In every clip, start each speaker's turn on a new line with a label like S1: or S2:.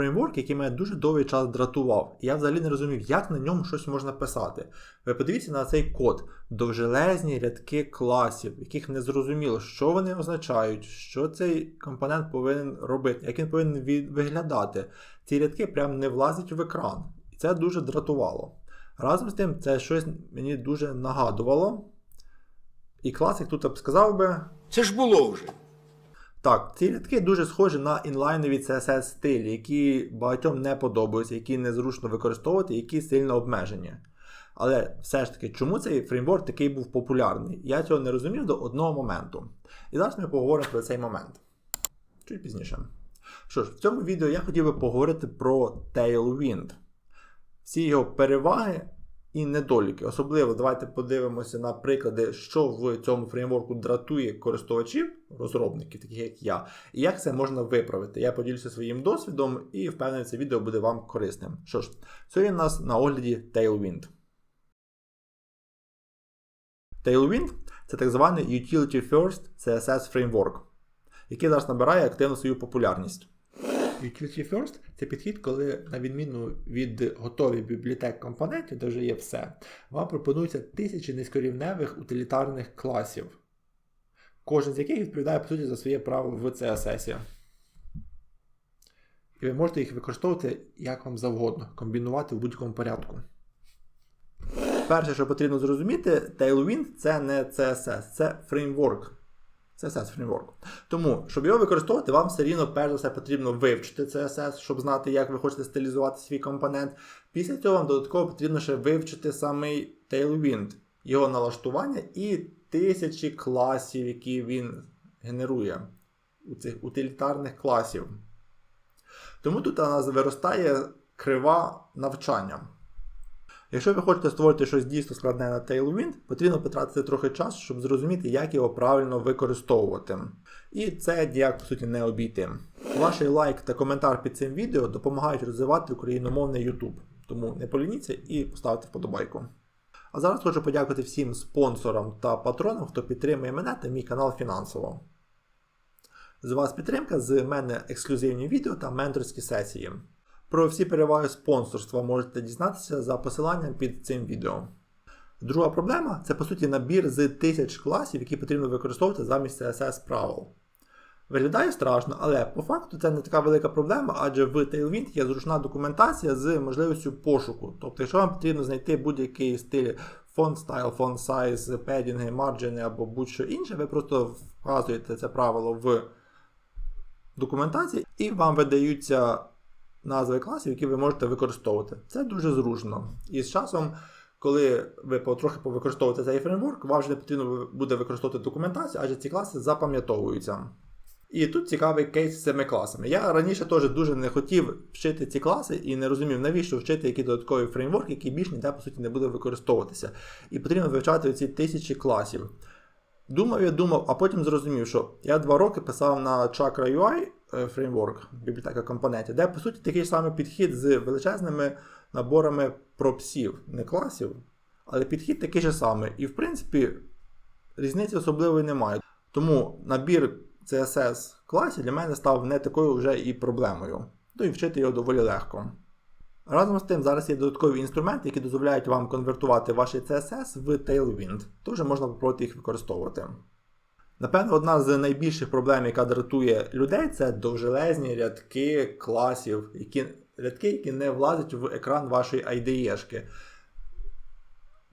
S1: фреймворк, який мене дуже довгий час дратував. І я взагалі не розумів, як на ньому щось можна писати. Ви подивіться на цей код: довжелезні рядки класів, яких не зрозуміло, що вони означають, що цей компонент повинен робити, як він повинен виглядати. Ці рядки прям не влазять в екран. І це дуже дратувало. Разом з тим, це щось мені дуже нагадувало. І клас, як тут б сказав би,
S2: Це ж було вже.
S1: Так, ці рядки дуже схожі на інлайнові CSS стилі, які багатьом не подобаються, які незручно використовувати, які сильно обмежені. Але все ж таки, чому цей фреймворк такий був популярний? Я цього не розумів до одного моменту. І зараз ми поговоримо про цей момент. Чуть пізніше. Що ж, в цьому відео я хотів би поговорити про Tailwind. Всі його переваги і недоліки. Особливо давайте подивимося на приклади, що в цьому фреймворку дратує користувачів, розробників, таких як я, і як це можна виправити. Я поділюся своїм досвідом і впевнений, це відео буде вам корисним. Що ж, сьогодні у нас на огляді Tailwind. Tailwind це так званий Utility First CSS Framework, який зараз набирає активну свою популярність. Utility First це підхід, коли, на відміну від готових бібліотек компонентів, де вже є все, вам пропонуються тисячі низькорівневих утилітарних класів, кожен з яких відповідає по суті за своє право в CSS. І ви можете їх використовувати як вам завгодно, комбінувати в будь-якому порядку. Перше, що потрібно зрозуміти, Tailwind це не CSS, це фреймворк. CSS фреймворк. Тому, щоб його використовувати, вам все рівно, перш за все, потрібно вивчити CSS, щоб знати, як ви хочете стилізувати свій компонент. Після цього вам додатково потрібно ще вивчити самий Tailwind, його налаштування і тисячі класів, які він генерує у цих утилітарних класів. Тому тут у нас виростає крива навчання. Якщо ви хочете створити щось дійсно складне на Tailwind, потрібно потратити трохи часу, щоб зрозуміти, як його правильно використовувати. І це діяк, по суті, не обійти. Ваш лайк та коментар під цим відео допомагають розвивати україномовний YouTube. Тому не полініться і поставте вподобайку. А зараз хочу подякувати всім спонсорам та патронам, хто підтримує мене та мій канал фінансово. З вас підтримка, з мене ексклюзивні відео та менторські сесії. Про всі переваги спонсорства можете дізнатися за посиланням під цим відео. Друга проблема це по суті набір з тисяч класів, які потрібно використовувати замість CSS правил. Виглядає страшно, але по факту це не така велика проблема, адже в Tailwind є зручна документація з можливістю пошуку. Тобто, якщо вам потрібно знайти будь-який стиль font style, font size, педінги, марджини або будь-що інше, ви просто вказуєте це правило в документації і вам видаються назви класів, які ви можете використовувати. Це дуже зручно. І з часом, коли ви потрохи повикористовуєте цей фреймворк, вам вже не потрібно буде використовувати документацію, адже ці класи запам'ятовуються. І тут цікавий кейс з цими класами. Я раніше теж дуже не хотів вчити ці класи і не розумів, навіщо вчити який додатковий фреймворк, який більш ніде, по суті, не буде використовуватися. І потрібно вивчати ці тисячі класів. Думав, я думав, а потім зрозумів, що я два роки писав на Chakra UI е, фреймворк, бібліотека компонентів, де, по суті, такий самий підхід з величезними наборами пропсів, не класів, але підхід такий же самий. І, в принципі, різниці особливої немає. Тому набір CSS класів для мене став не такою вже і проблемою. То і вчити його доволі легко. Разом з тим, зараз є додаткові інструменти, які дозволяють вам конвертувати ваші CSS в Tailwind, то вже можна спробувати їх використовувати. Напевно, одна з найбільших проблем, яка дратує людей, це довжелезні рядки класів, які, рядки, які не влазять в екран вашої IDE-шки.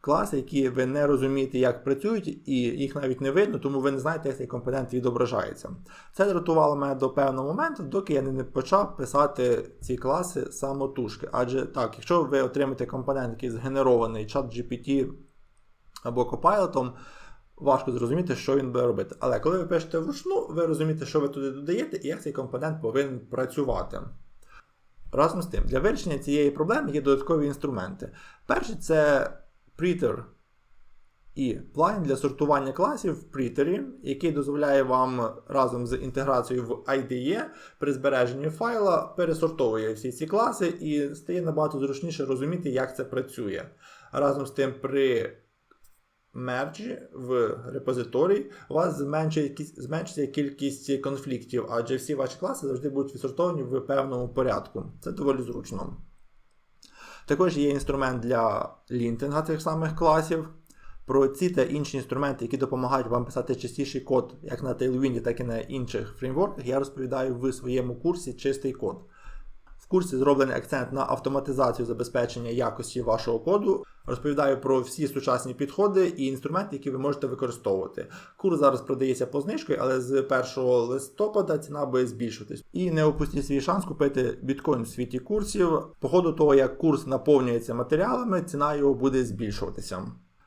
S1: Класи, які ви не розумієте, як працюють, і їх навіть не видно, тому ви не знаєте, як цей компонент відображається. Це дратувало мене до певного моменту, доки я не почав писати ці класи самотужки. Адже так, якщо ви отримаєте компонент, який згенерований чат GPT або Copilot, важко зрозуміти, що він буде робити. Але коли ви пишете вручну, ви розумієте, що ви туди додаєте і як цей компонент повинен працювати. Разом з тим, для вирішення цієї проблеми є додаткові інструменти. Перший це Preter і плагін для сортування класів в Preter, який дозволяє вам разом з інтеграцією в IDE при збереженні файла пересортовує всі ці класи і стає набагато зручніше розуміти, як це працює. Разом з тим, при мержі в репозиторії, у вас зменшиться кількість конфліктів, адже всі ваші класи завжди будуть відсортовані в певному порядку. Це доволі зручно. Також є інструмент для лінтинга цих самих класів. Про ці та інші інструменти, які допомагають вам писати частіший код як на Tailwind, так і на інших фреймворках, я розповідаю в своєму курсі Чистий код. В курсі зроблений акцент на автоматизацію забезпечення якості вашого коду. Розповідаю про всі сучасні підходи і інструменти, які ви можете використовувати. Курс зараз продається по знижці, але з 1 листопада ціна буде збільшуватись. І не опустіть свій шанс купити біткоін в світі курсів. По ходу того, як курс наповнюється матеріалами, ціна його буде збільшуватися.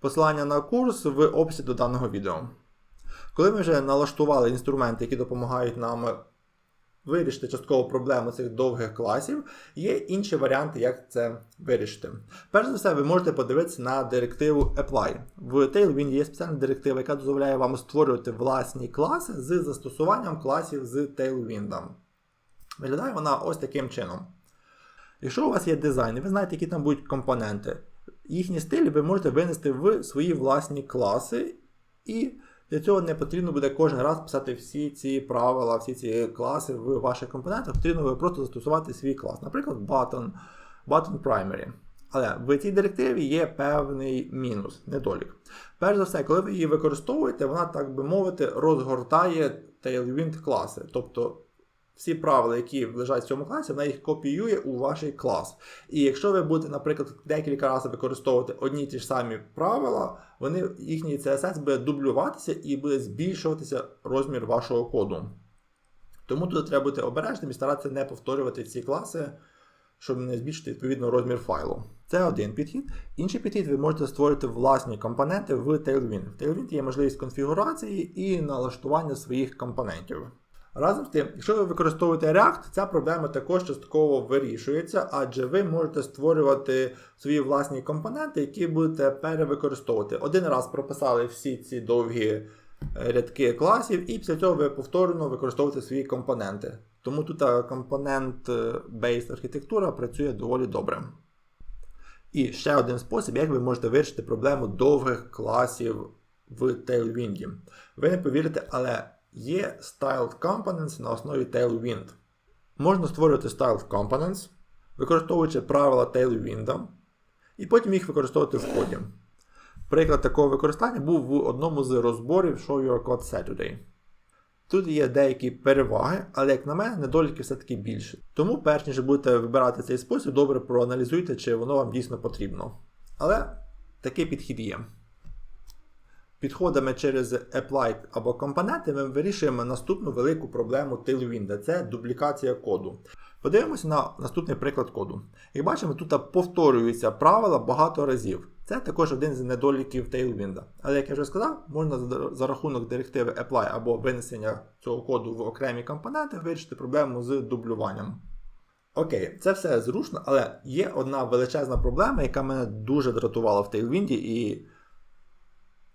S1: Посилання на курс в описі до даного відео. Коли ми вже налаштували інструменти, які допомагають нам вирішити частково проблему цих довгих класів, є інші варіанти, як це вирішити. Перш за все, ви можете подивитися на директиву Apply. В Tailwind є спеціальна директива, яка дозволяє вам створювати власні класи з застосуванням класів з Tailwind. Виглядає вона ось таким чином. Якщо у вас є дизайн, і ви знаєте, які там будуть компоненти, їхні стилі ви можете винести в свої власні класи, і для цього не потрібно буде кожен раз писати всі ці правила, всі ці класи в ваших компонентах. Потрібно просто застосувати свій клас. Наприклад, button, button primary. Але в цій директиві є певний мінус, недолік. Перш за все, коли ви її використовуєте, вона, так би мовити, розгортає Tailwind класи. Тобто всі правила, які лежать в цьому класі, вона їх копіює у ваш клас. І якщо ви будете, наприклад, декілька разів використовувати одні й ті ж самі правила, вони, їхній CSS буде дублюватися і буде збільшуватися розмір вашого коду. Тому тут треба бути обережним і старатися не повторювати ці класи, щоб не збільшити відповідно розмір файлу. Це один підхід. Інший підхід ви можете створити власні компоненти в Tailwind. В Tailwind є можливість конфігурації і налаштування своїх компонентів. Разом з тим, якщо ви використовуєте React, ця проблема також частково вирішується, адже ви можете створювати свої власні компоненти, які будете перевикористовувати. Один раз прописали всі ці довгі е, рядки класів, і після цього ви повторно використовуєте свої компоненти. Тому тут компонент-based архітектура працює доволі добре. І ще один спосіб, як ви можете вирішити проблему довгих класів в Tailwind. Ви не повірите, але є Styled Components на основі Tailwind. Можна створювати Styled Components, використовуючи правила Tailwind, і потім їх використовувати в коді. Приклад такого використання був в одному з розборів Show Your Code Saturday. Тут є деякі переваги, але, як на мене, недоліки все-таки більше. Тому, перш ніж будете вибирати цей спосіб, добре проаналізуйте, чи воно вам дійсно потрібно. Але такий підхід є. Підходами через Apply або компоненти ми вирішуємо наступну велику проблему Tailwind – це дублікація коду. Подивимося на наступний приклад коду. Як бачимо, тут повторюються правила багато разів. Це також один з недоліків Tailwind. Але, як я вже сказав, можна за рахунок директиви Apply або винесення цього коду в окремі компоненти вирішити проблему з дублюванням. Окей, це все зручно, але є одна величезна проблема, яка мене дуже дратувала в Tailwind, і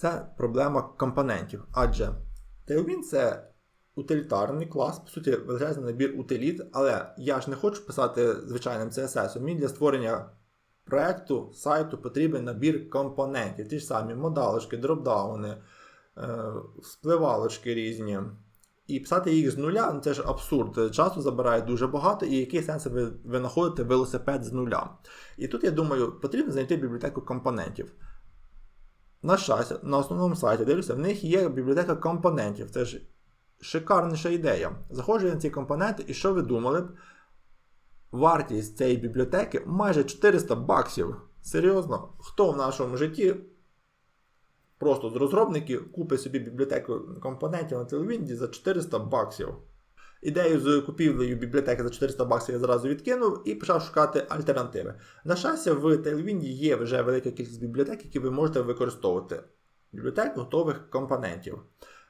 S1: це проблема компонентів. Адже Tailwind це утилітарний клас, по суті, величезний набір утиліт, але я ж не хочу писати звичайним CSS. Мені для створення проекту, сайту потрібен набір компонентів. Ті ж самі модалочки, дропдауни, спливалочки різні. І писати їх з нуля ну це ж абсурд. Часу забирає дуже багато, і який сенс ви винаходите велосипед з нуля. І тут, я думаю, потрібно знайти бібліотеку компонентів. На щастя, на основному сайті дивлюся, в них є бібліотека компонентів. Це ж шикарніша ідея. Заходжу на ці компоненти, і що ви думали б? Вартість цієї бібліотеки майже 400 баксів. Серйозно, хто в нашому житті просто з розробників купить собі бібліотеку компонентів на Tailwind за 400 баксів? Ідею з купівлею бібліотеки за 400 баксів я зразу відкинув і почав шукати альтернативи. На щастя, в Tailwind є вже велика кількість бібліотек, які ви можете використовувати. Бібліотек готових компонентів.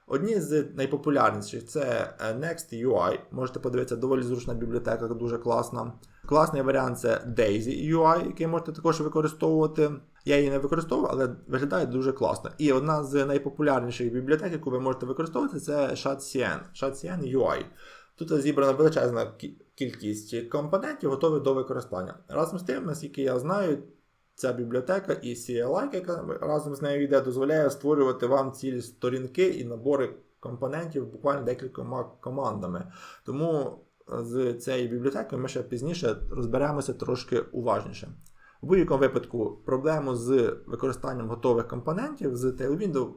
S1: Одні з найпопулярніших це Next UI. Можете подивитися, доволі зручна бібліотека, дуже класна. Класний варіант це Daisy UI, який можете також використовувати. Я її не використовую, але виглядає дуже класно. І одна з найпопулярніших бібліотек, яку ви можете використовувати, це ShadCN. ShadCN UI. Тут зібрана величезна кількість компонентів, готові до використання. Разом з тим, наскільки я знаю, ця бібліотека і CLI, яка разом з нею йде, дозволяє створювати вам цілі сторінки і набори компонентів буквально декількома командами. Тому з цією бібліотекою ми ще пізніше розберемося трошки уважніше. В будь-якому випадку проблему з використанням готових компонентів з Tailwind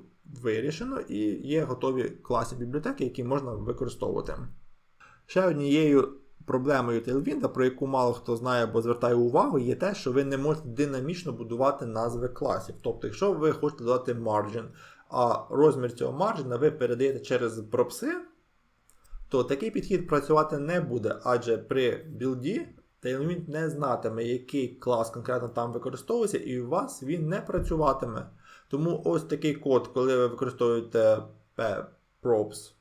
S1: вирішено і є готові класи бібліотеки, які можна використовувати. Ще однією проблемою Tailwind, про яку мало хто знає або звертає увагу, є те, що ви не можете динамічно будувати назви класів. Тобто, якщо ви хочете додати margin, а розмір цього марджина ви передаєте через пропси, то такий підхід працювати не буде, адже при білді Tailwind не знатиме, який клас конкретно там використовується, і у вас він не працюватиме. Тому ось такий код, коли ви використовуєте props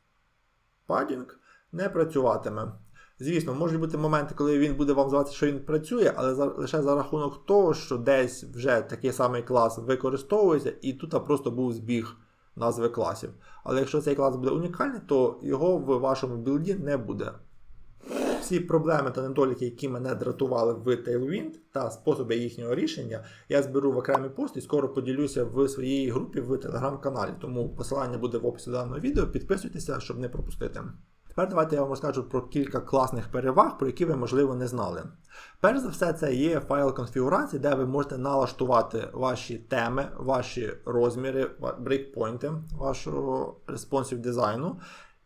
S1: padding, не працюватиме. Звісно, можуть бути моменти, коли він буде вам звати, що він працює, але за, лише за рахунок того, що десь вже такий самий клас використовується, і тут просто був збіг назви класів. Але якщо цей клас буде унікальний, то його в вашому білді не буде. Всі проблеми та недоліки, які мене дратували в Tailwind та способи їхнього рішення, я зберу в окремий пост і скоро поділюся в своїй групі в телеграм-каналі. Тому посилання буде в описі даного відео. Підписуйтеся, щоб не пропустити. Тепер давайте я вам розкажу про кілька класних переваг, про які ви, можливо, не знали. Перш за все, це є файл конфігурації, де ви можете налаштувати ваші теми, ваші розміри, брейкпойнти вашого responsive дизайну.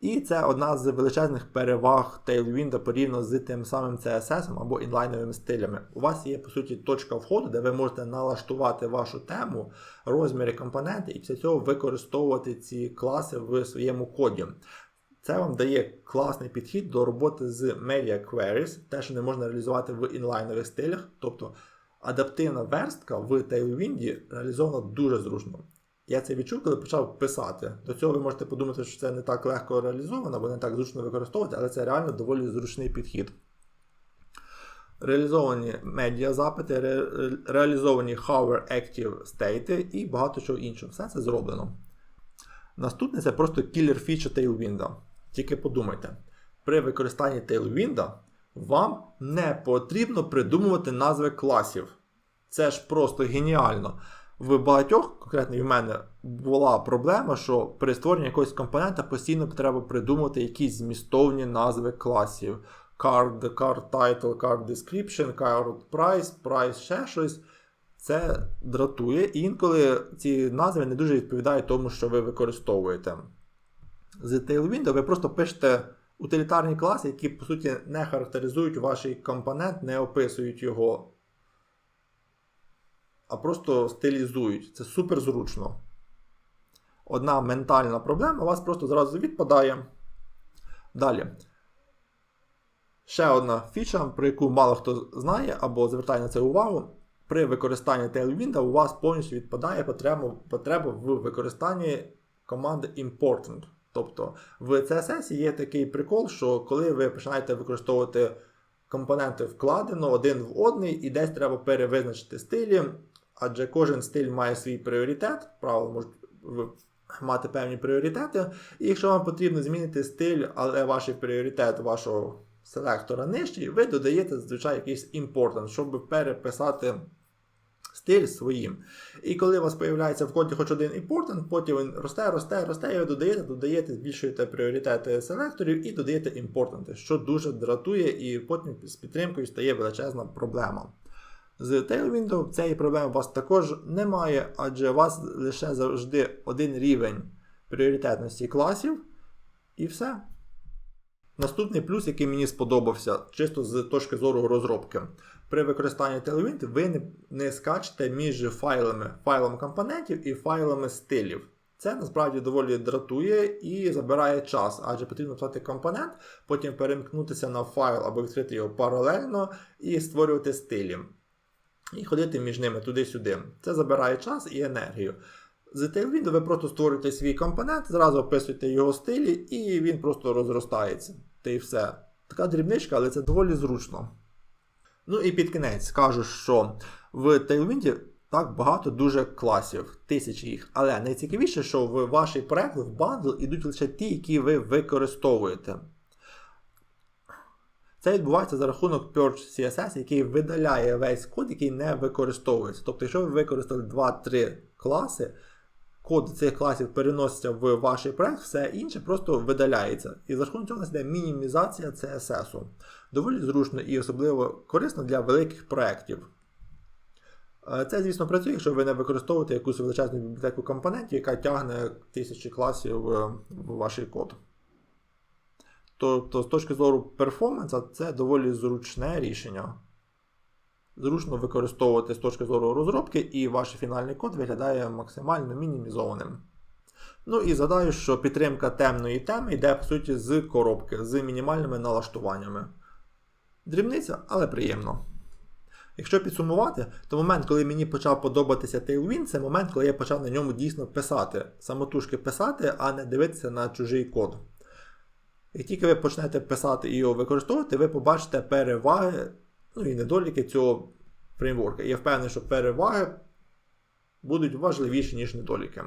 S1: І це одна з величезних переваг Tailwind порівняно з тим самим CSS або інлайновими стилями. У вас є, по суті, точка входу, де ви можете налаштувати вашу тему, розміри компоненти, і після цього використовувати ці класи в своєму коді. Це вам дає класний підхід до роботи з Media Queries, те, що не можна реалізувати в інлайнових стилях. Тобто адаптивна верстка в Tailwind реалізована дуже зручно. Я це відчув, коли почав писати. До цього ви можете подумати, що це не так легко реалізовано, або не так зручно використовувати, але це реально доволі зручний підхід. Реалізовані медіа запити, ре, реалізовані Hover Active State і багато чого іншого. Все це зроблено. Наступне це просто кілер фіча Tailwind. Тільки подумайте, при використанні Tailwind вам не потрібно придумувати назви класів. Це ж просто геніально. В багатьох, конкретно і в мене, була проблема, що при створенні якогось компонента постійно треба придумати якісь змістовні назви класів. Card, card title, card description, card price, price ще щось. Це дратує, і інколи ці назви не дуже відповідають тому, що ви використовуєте. З Tailwind ви просто пишете утилітарні класи, які, по суті, не характеризують ваш компонент, не описують його а просто стилізують. Це супер зручно. Одна ментальна проблема у вас просто зразу відпадає. Далі. Ще одна фіча, про яку мало хто знає або звертає на це увагу. При використанні Tailwind у вас повністю відпадає потреба, в використанні команди Important. Тобто в CSS є такий прикол, що коли ви починаєте використовувати компоненти вкладено один в одний, і десь треба перевизначити стилі, адже кожен стиль має свій пріоритет, правило можуть мати певні пріоритети. І якщо вам потрібно змінити стиль, але ваш пріоритет вашого селектора нижчий, ви додаєте зазвичай якийсь important, щоб переписати стиль своїм. І коли у вас з'являється в коді хоч один important, потім він росте, росте, росте, і ви додаєте, додаєте, збільшуєте пріоритети селекторів і додаєте імпортанти, що дуже дратує, і потім з підтримкою стає величезна проблема. З Tailwind цієї проблеми у вас також немає, адже у вас лише завжди один рівень пріоритетності класів. І все. Наступний плюс, який мені сподобався, чисто з точки зору розробки. При використанні Tailwind ви не, не скачете між файлами файлом компонентів і файлами стилів. Це насправді доволі дратує і забирає час, адже потрібно писати компонент, потім перемкнутися на файл або відкрити його паралельно і створювати стилі і ходити між ними туди-сюди. Це забирає час і енергію. З Tailwind ви просто створюєте свій компонент, зразу описуєте його стилі, і він просто розростається. Та й все. Така дрібничка, але це доволі зручно. Ну і під кінець скажу, що в Tailwind так багато дуже класів, тисячі їх. Але найцікавіше, що в ваш проект, в бандл ідуть лише ті, які ви використовуєте. Це відбувається за рахунок Purge CSS, який видаляє весь код, який не використовується. Тобто, якщо ви використали 2-3 класи, код цих класів переноситься в ваш проект, все інше просто видаляється. І за рахунок цього йде мінімізація CSS. Доволі зручно і особливо корисно для великих проєктів. Е, Це, звісно, працює, якщо ви не використовуєте якусь величезну бібліотеку компонентів, яка тягне тисячі класів е, в ваш код. Тобто, з точки зору перформанса, це доволі зручне рішення. Зручно використовувати з точки зору розробки, і ваш фінальний код виглядає максимально мінімізованим. Ну і згадаю, що підтримка темної теми йде, по суті, з коробки, з мінімальними налаштуваннями. Дрібниця, але приємно. Якщо підсумувати, то момент, коли мені почав подобатися Tailwind, це момент, коли я почав на ньому дійсно писати, самотужки писати, а не дивитися на чужий код. Як тільки ви почнете писати і його використовувати, ви побачите переваги, ну і недоліки цього фреймворка. Я впевнений, що переваги будуть важливіші, ніж недоліки.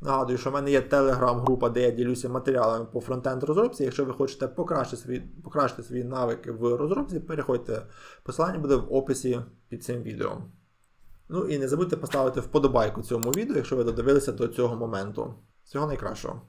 S1: Нагадую, що в мене є телеграм-група, де я ділюся матеріалами по фронтенд розробці. Якщо ви хочете покращити свої, покращити свої навики в розробці, переходьте. Посилання буде в описі під цим відео. Ну і не забудьте поставити вподобайку цьому відео, якщо ви додивилися до цього моменту. Всього найкращого.